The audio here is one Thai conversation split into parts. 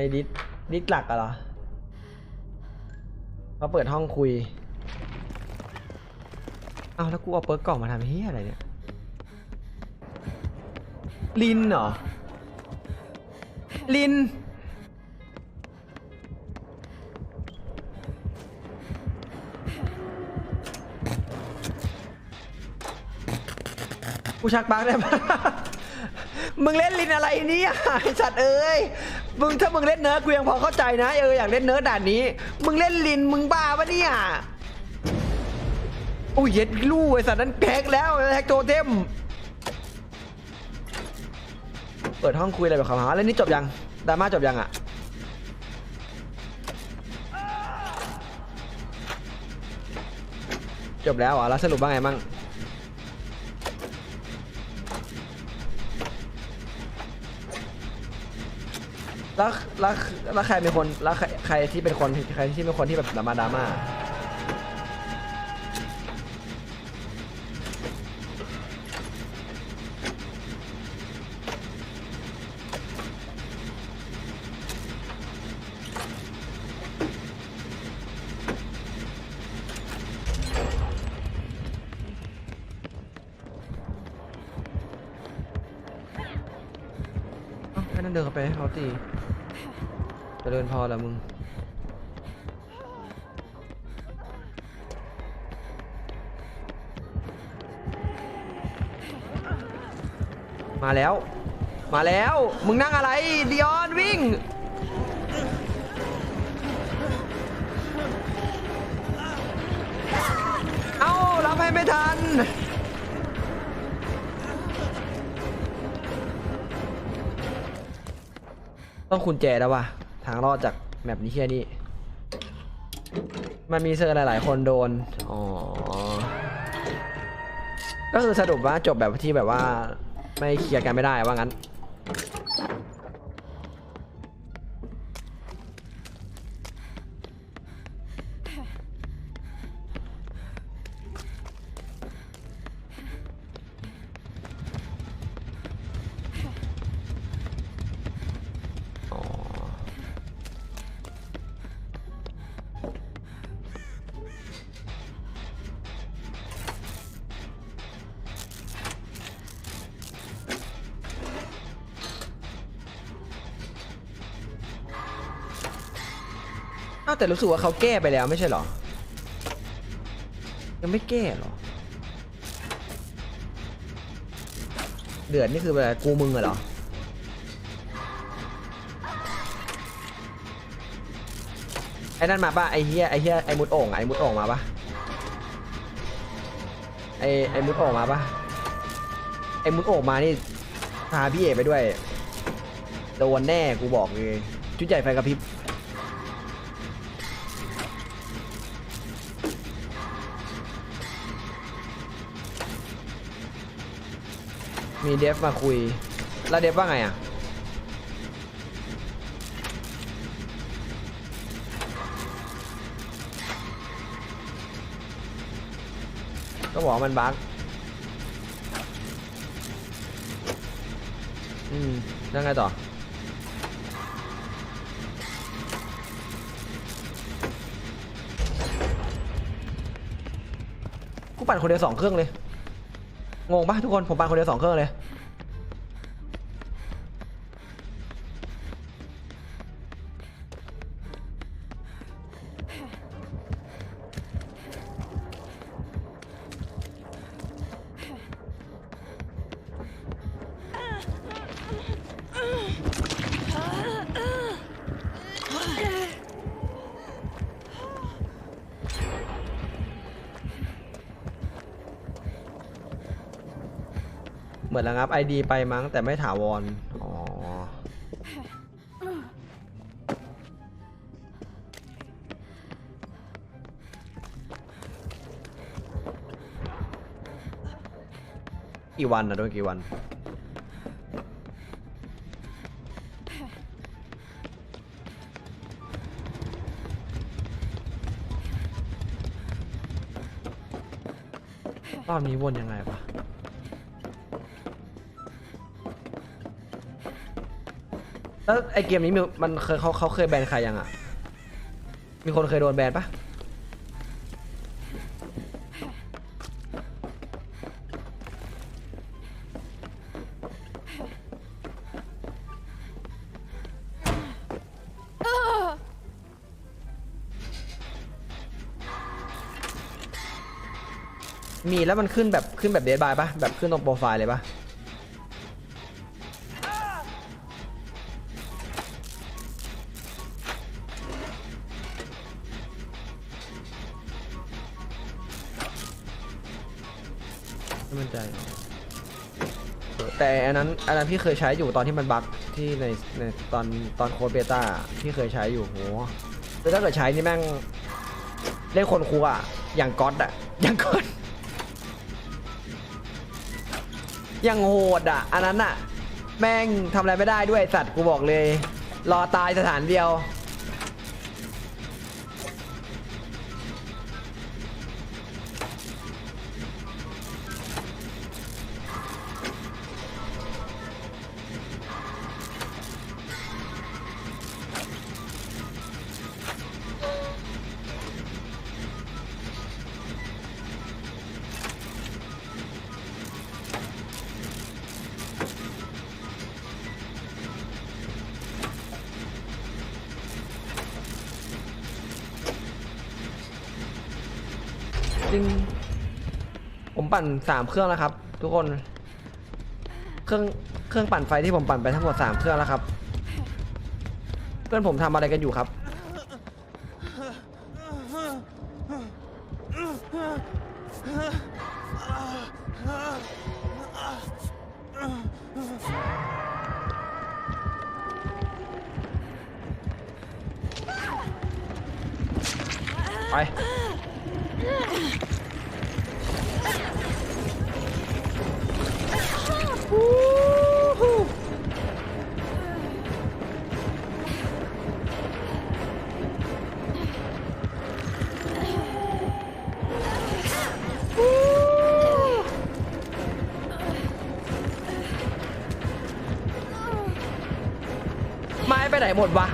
ในดิสดิสหลักอะเหรอมาเปิดห้องคุย เอาแล้วกูเอาเปิร์กกล่องมาทำเฮียอะไรเนี่ย ลินเหรอ ลิน กูชักบักได้ปะมึงเล่นลินอะไรเนี่ยไอ้สัตว์เอ้ย มึงถ้ามึงเล่นเนิร์ดกูยังพอเข้าใจนะเอออยากเล่นเนิร์ดด่านนี้ มึงเล่นลินมึงบ้าปะเนี่ยอุ้ยเย็ดลู่ไอ้สัตว์นั้นแฮกแล้วแฮกโทเทมเปิดห้องคุยอะไรแบบเขาหาแล้วนี่จบยังดราม่าจบยังอะจบแล้วเหรอแล้วสรุปว่าไงมั่ง แล้วแล้วแล้วใครเป็นคนแล้วใครใครที่เป็นคนใครที่เป็นคนที่แบบดราม่าดราม่า นั้นเดินเข้าไปเขาตีเจริญพอแล้วมึงมาแล้ว มาแล้ว มึงนั่งอะไรดิออนวิ่ง เอ้ารับให้ไม่ทัน ต้องคุณแจแล้วว่ะ ทางรอดจากแมปนี้แค่นี้ มันมีเซอร์หลาย ๆ คนโดน อ๋อ ก็คือสรุปว่าจบแบบที่แบบว่า ไม่เคลียร์กันไม่ได้ว่างั้น อ้าวแต่รู้สึกว่าเขาแก้ไปแล้วไม่ใช่เหรอ ยังไม่แก้เหรอ เดือดนี่คือแบบกูมึงเหรอไอ้นั่นมาป่ะไอ้เฮียไอ้เฮียไอ้มุดโอ่งไอ้มุดโอ่งมาป่ะไอ้ไอ้มุดโอ่งมาป่ะไอ้มุดโอ่งมานี่พาพี่เอไปด้วยโดนแน่กูบอกเลยชุดใหญ่ไฟกระพริบ มีเดฟมาคุย แล้วเดฟว่าไงอะ ก็บอกมันบั๊กอืม แล้วไงต่อกูปั่นคนเดียวสองเครื่องเลย งงปะทุกคนผมปาคนเดียวสองเครื่องเลย มือนระงับไอดีไปมั้งแต่ไม่ถาวร อ๋อ กี่วันนะโดนกี่วัน รอบนี้วนยังไงวะ แล้วไอเกมนี้มีมันเคยเขาเขาเคยแบนใครยังอะ มีคนเคยโดนแบนปะมีแล้วมันขึ้นแบบขึ้นแบบเดทบายปะแบบขึ้นตรงโปรไฟล์เลยปะ แต่อันนั้นอันนั้นพี่เคยใช้อยู่ตอนที่มันบั๊กที่ในในตอนตอนโค้ดเบต้าพี่เคยใช้อยู่โหแต่ถ้าเกิดใช้นี่แม่งเล่นคนคุกอะอย่างก๊อตอะอย่างก๊อตอย่างโหดอะอันนั้นอะแม่งทำอะไรไม่ได้ด้วยสัตว์กูบอกเลย รอตายสถานเดียว ริง ผมปั่นสามเครื่องแล้วครับ ทุกคน เครื่องเครื่องปั่นไฟที่ผมปั่นไปทั้งหมดสามเครื่องแล้วครับ เพื่อนผมทำอะไรกันอยู่ครับ ไป ไปไหนหมดวะ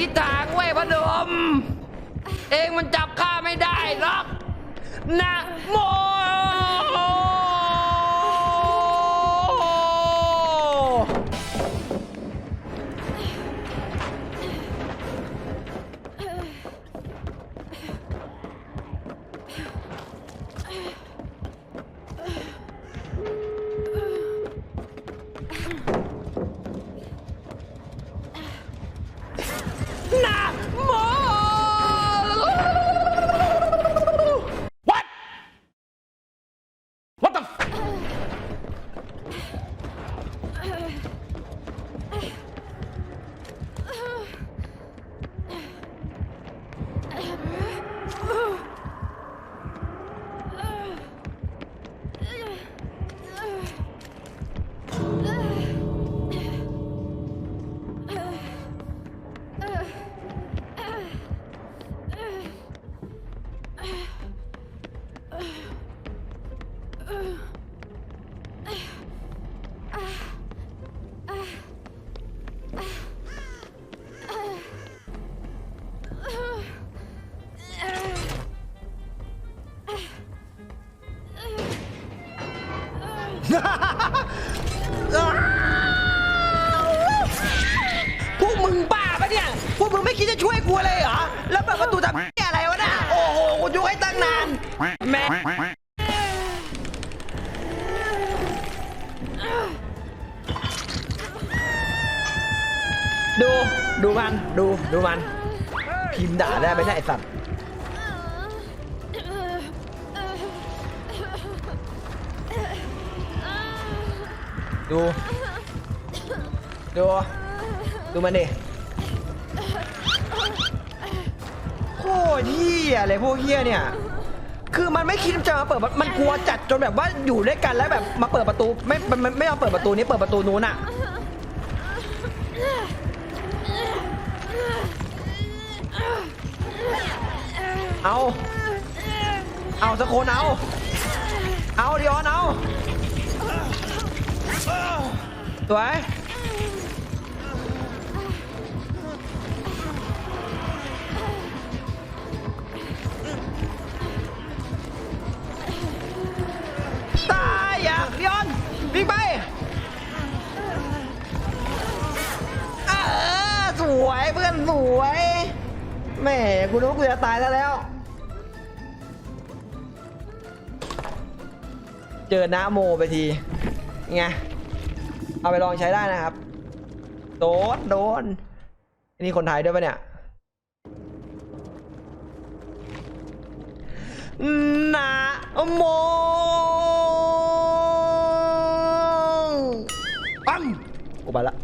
ทิศทางเว้ยพนม เองมันจับข้าไม่ได้หรอกนะโม What the? F- พวกมึงบ้าปะเนี่ย พวกมึงไม่คิดจะช่วยกูเลยเหรอ แล้วเปิดประตูทำเนี่ยอะไรวะน่ะโอ้โหกูยุให้ตั้งนาน แม่ดู ดูมัน ดู ดูมัน พิมพ์ด่าได้ไหมเนี่ยไอสัตว์ ดู ดู ดูมันดิโคตรเฮียเลยพวกเฮียเนี่ย คือมันไม่คิดจะมาเปิด มันกลัวจัดจนแบบว่าอยู่ด้วยกันแล้วแบบมาเปิดประตู ไม่ มันมันไม่มาเปิดประตูนี้เปิดประตูนู้นอะเอา เอาสักคนเอา เอาดิออนเอา สวยตายอยากดิออนวิ่งไปเออสวยเพื่อนสวยแหม่กูนึกว่ากูจะตายแล้วแล้ว เจอหนะโมไปทีไง เอาไปลองใช้ได้นะครับ โดนโดนนี่คนไทยด้วยปะเนี่ยนะโมปังกูไปละ